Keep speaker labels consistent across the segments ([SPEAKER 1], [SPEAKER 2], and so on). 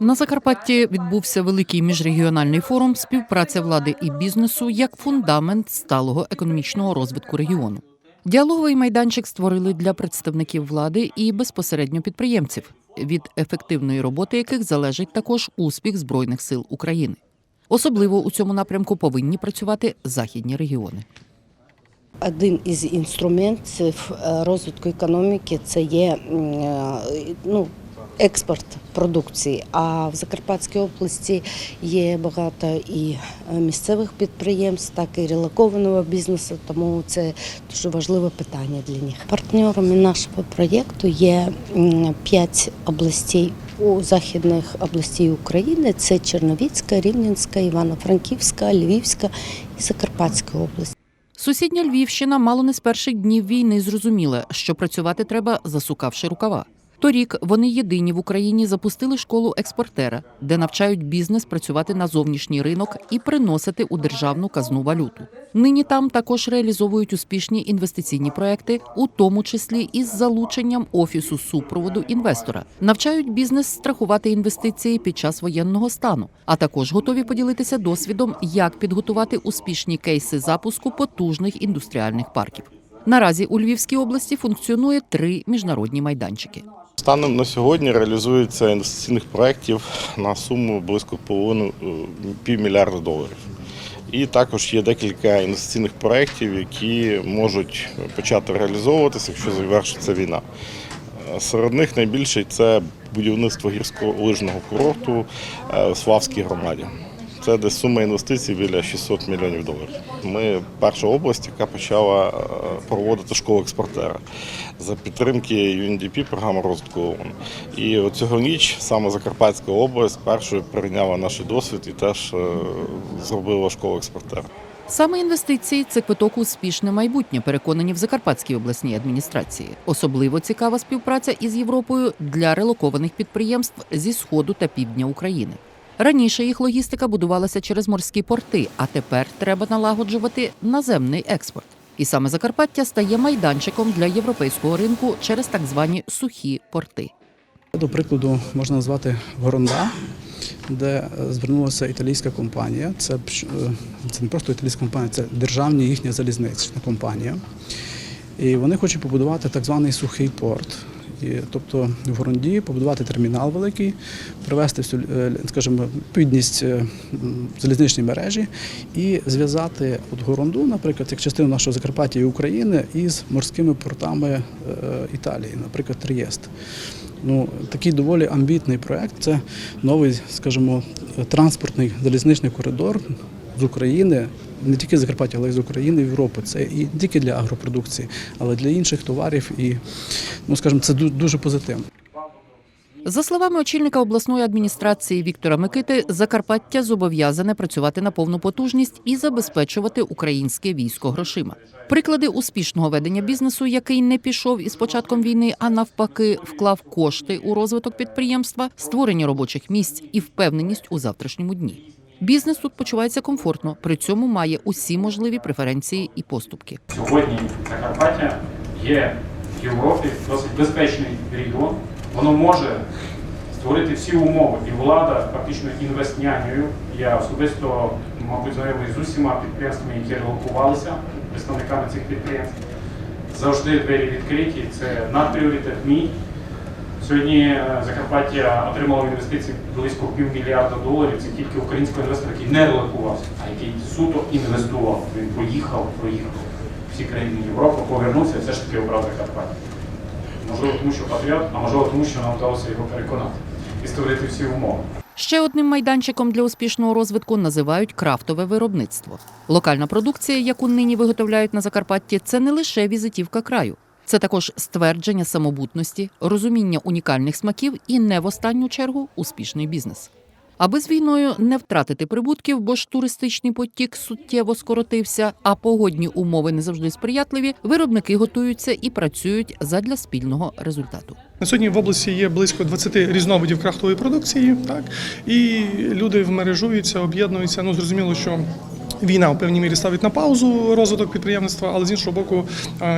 [SPEAKER 1] На Закарпатті відбувся великий міжрегіональний форум співпраця влади і бізнесу як фундамент сталого економічного розвитку регіону. Діалоговий майданчик створили для представників влади і безпосередньо підприємців, від ефективної роботи яких залежить також успіх збройних сил України. Особливо у цьому напрямку повинні працювати західні регіони.
[SPEAKER 2] Один із інструментів е, розвитку економіки це є е, ну, експорт продукції. А в Закарпатській області є багато і е, місцевих підприємств, так і релокованого бізнесу, тому це дуже важливе питання для них. Партнерами нашого проєкту є п'ять областей. У західних областей України це Черновіцька, Рівненська, Івано-Франківська, Львівська і Закарпатська область.
[SPEAKER 1] Сусідня Львівщина мало не з перших днів війни зрозуміла, що працювати треба засукавши рукава. Торік вони єдині в Україні запустили школу експортера, де навчають бізнес працювати на зовнішній ринок і приносити у державну казну валюту. Нині там також реалізовують успішні інвестиційні проекти, у тому числі із залученням офісу супроводу інвестора. Навчають бізнес страхувати інвестиції під час воєнного стану, а також готові поділитися досвідом, як підготувати успішні кейси запуску потужних індустріальних парків. Наразі у Львівській області функціонує три міжнародні майданчики.
[SPEAKER 3] Станом на сьогодні реалізується інвестиційних проєктів на суму близько половини е, півмільярда доларів. І також є декілька інвестиційних проєктів, які можуть почати реалізовуватися, якщо завершиться війна. Е, Серед них найбільший це будівництво гірського лижного курорту е, в Славській громаді. Це десь сума інвестицій біля 600 мільйонів доларів. Ми перша область, яка почала е, проводити школу експортера за підтримки UNDP, програми розвитку ООН. І от цього ніч саме Закарпатська область першою прийняла наш досвід і теж е, зробила школу експортера.
[SPEAKER 1] Саме інвестиції це квиток у успішне майбутнє, переконані в Закарпатській обласній адміністрації. Особливо цікава співпраця із Європою для релокованих підприємств зі сходу та півдня України. Раніше їх логістика будувалася через морські порти, а тепер треба налагоджувати наземний експорт. І саме Закарпаття стає майданчиком для європейського ринку через так звані сухі порти.
[SPEAKER 4] До прикладу, можна назвати Горонда, де е, звернулася італійська компанія. Це, е, це не просто італійська компанія, це державна їхня залізнична компанія. І вони хочуть побудувати так званий сухий порт. І, тобто в Горонді побудувати термінал великий, привести всю, е, скажімо, відповідність е, м, залізничній мережі і зв'язати от Горонду, наприклад, як частину нашого Закарпаття і України із морськими портами е, Італії, наприклад, Трієст. Ну, такий доволі амбітний проект. Це новий, скажімо, транспортний залізничний коридор з України, не тільки з Закарпаття, але й з України в Європу. Це і не тільки для агропродукції, але для інших товарів. І, ну, скажімо, це дуже позитивно.
[SPEAKER 1] За словами очільника обласної адміністрації Віктора Микити, Закарпаття зобов'язане працювати на повну потужність і забезпечувати українське військо грошима. Приклади успішного ведення бізнесу, який не пішов із початком війни, а навпаки, вклав кошти у розвиток підприємства, створення робочих місць і впевненість у завтрашньому дні. Бізнес тут почувається комфортно, при цьому має усі можливі преференції і поступки.
[SPEAKER 5] Сьогодні Закарпаття є в Європі досить безпечний регіон. Воно може створити всі умови. І влада фактично інвестнянею. Я особисто, мабуть, знайомий з усіма підприємствами, які релокувалися, представниками цих підприємств. Завжди двері відкриті. Це надпріоритет мій. Сьогодні е, Закарпаття отримало інвестиції близько півмільярда доларів. Це тільки український інвестор, який не релокувався, а який суто інвестував. Він поїхав, проїхав всі країни Європи, повернувся і все ж таки обрав Закарпаття. Можливо, тому що патріот, а можливо, тому що нам вдалося його переконати і створити всі умови.
[SPEAKER 1] Ще одним майданчиком для успішного розвитку називають крафтове виробництво. Локальна продукція, яку нині виготовляють на Закарпатті, це не лише візитівка краю. Це також ствердження самобутності, розуміння унікальних смаків і не в останню чергу успішний бізнес. Аби з війною не втратити прибутків, бо ж туристичний потік суттєво скоротився, а погодні умови не завжди сприятливі, виробники готуються і працюють задля спільного результату.
[SPEAKER 6] На сьогодні в області є близько 20 різновидів крафтової продукції, так і люди вмережуються, об'єднуються. Ну зрозуміло, що війна в певній мірі ставить на паузу розвиток підприємництва, але з іншого боку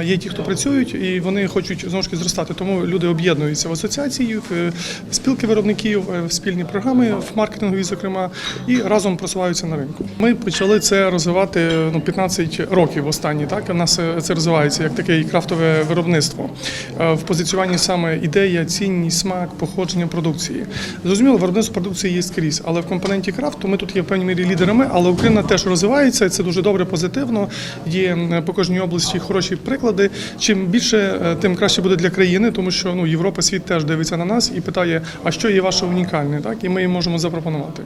[SPEAKER 6] є ті, хто працюють, і вони хочуть знову ж таки зростати. Тому люди об'єднуються в асоціації, в е, спілки виробників, е, в спільні програми в маркетингові, зокрема, і разом просуваються на ринку. Ми почали це розвивати ну 15 років останні. Так у нас е, це розвивається як таке крафтове виробництво в позиціюванні саме ідея, цінність, смак, походження продукції. Зрозуміло, виробництво продукції є скрізь, але в компоненті крафту ми тут є в певній мірі лідерами, але Україна теж розвивається. Це дуже добре, позитивно. Є по кожній області хороші приклади. Чим більше, е, тим краще буде для країни, тому що ну Європа, світ теж дивиться на нас і питає, а що є ваше унікальне, так і ми їм можемо запропонувати.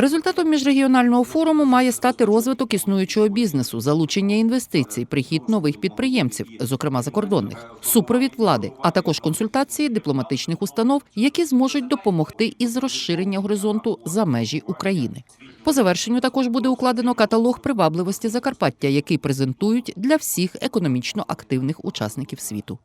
[SPEAKER 1] Результатом міжрегіонального форуму має стати розвиток існуючого бізнесу, залучення інвестицій, прихід нових підприємців, зокрема закордонних, супровід влади, а також консультації дипломатичних установ, які зможуть допомогти із розширення горизонту за межі України. По завершенню також буде укладено каталог привабливості Закарпаття, який презентують для всіх економічно активних учасників світу.